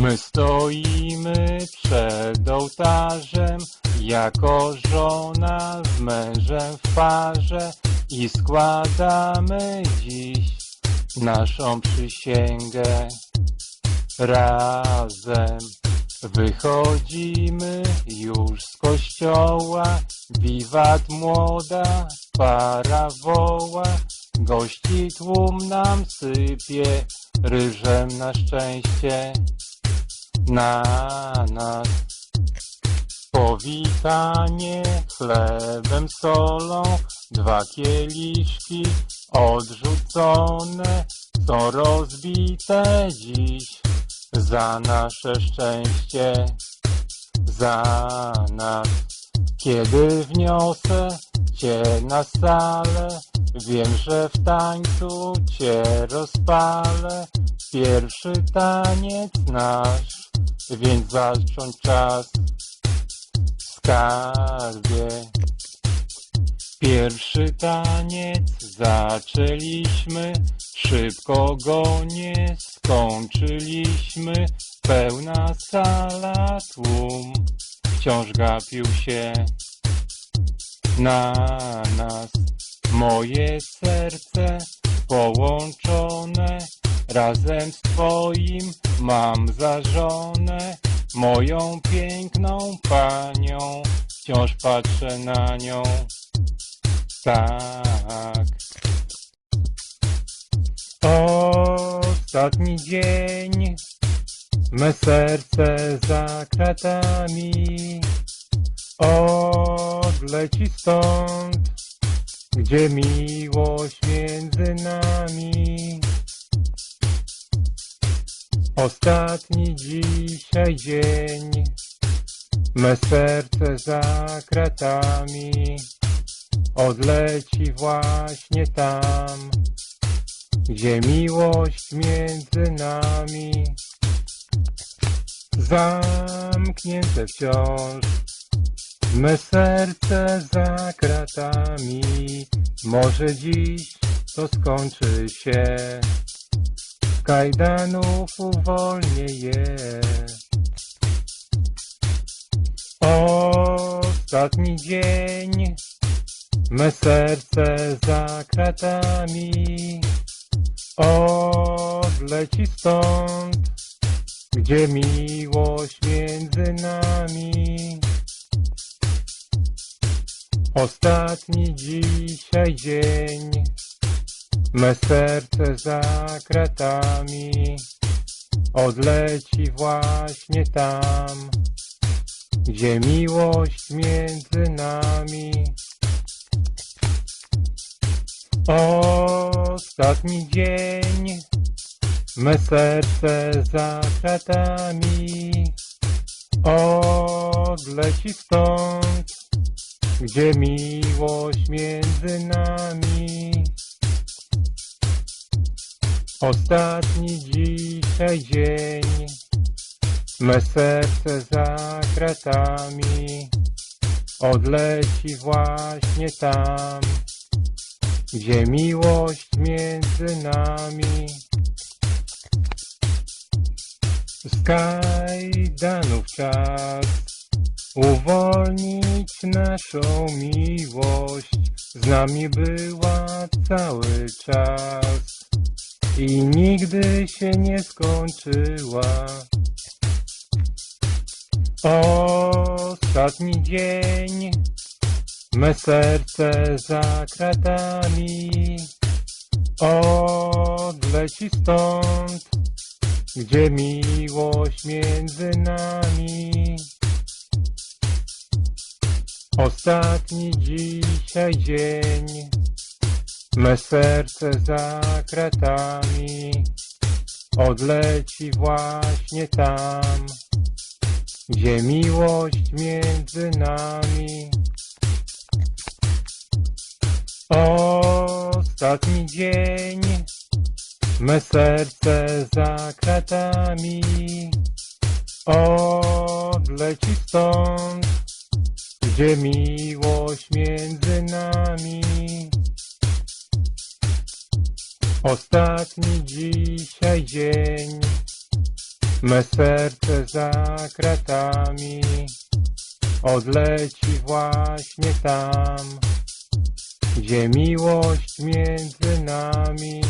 My stoimy przed ołtarzem, jako żona z mężem w parze i składamy dziś naszą przysięgę. Razem wychodzimy już z kościoła, wiwat młoda para woła, gości tłum nam sypie, ryżem na szczęście na nas. Powitanie chlebem, solą, dwa kieliszki odrzucone, są rozbite dziś za nasze szczęście, za nas. Kiedy wniosę Cię na salę, wiem, że w tańcu Cię rozpalę. Pierwszy taniec nasz, więc zacząć czas skarbie. Pierwszy taniec zaczęliśmy, szybko go nie skończyliśmy. Pełna sala, tłum wciąż gapił się na nas. Moje serce połączone razem z Twoim mam za żonę. Moją piękną panią, wciąż patrzę na nią. Tak. Ostatni dzień, me serce za kratami. Odleci stąd, gdzie miłość między nami. Ostatni dzisiaj dzień, me serce za kratami. Odleci właśnie tam, gdzie miłość między nami. Zamknięte wciąż, me serce za kratami, może dziś to skończy się kajdanów uwolnię je. Ostatni dzień, me serce za kratami, odleci stąd, gdzie miłość między nami. Ostatni dzisiaj dzień, Me serce za kratami odleci właśnie tam, gdzie miłość między nami. Ostatni dzień, me serce za kratami odleci stąd, gdzie miłość między nami. Ostatni dzisiaj dzień, me serce za kratami odleci właśnie tam, gdzie miłość między nami. Z kajdanów czas uwolnić naszą miłość, z nami była cały czas i nigdy się nie skończyła. Ostatni dzień, me serce za kratami odleci stąd, gdzie miłość między nami. Ostatni dzisiaj dzień, me serce za kratami odleci właśnie tam, gdzie miłość między nami. Ostatni dzień, me serce za kratami odleci stąd, gdzie miłość między nami. Ostatni dzisiaj dzień, Me serce za kratami odleci właśnie tam, gdzie miłość między nami.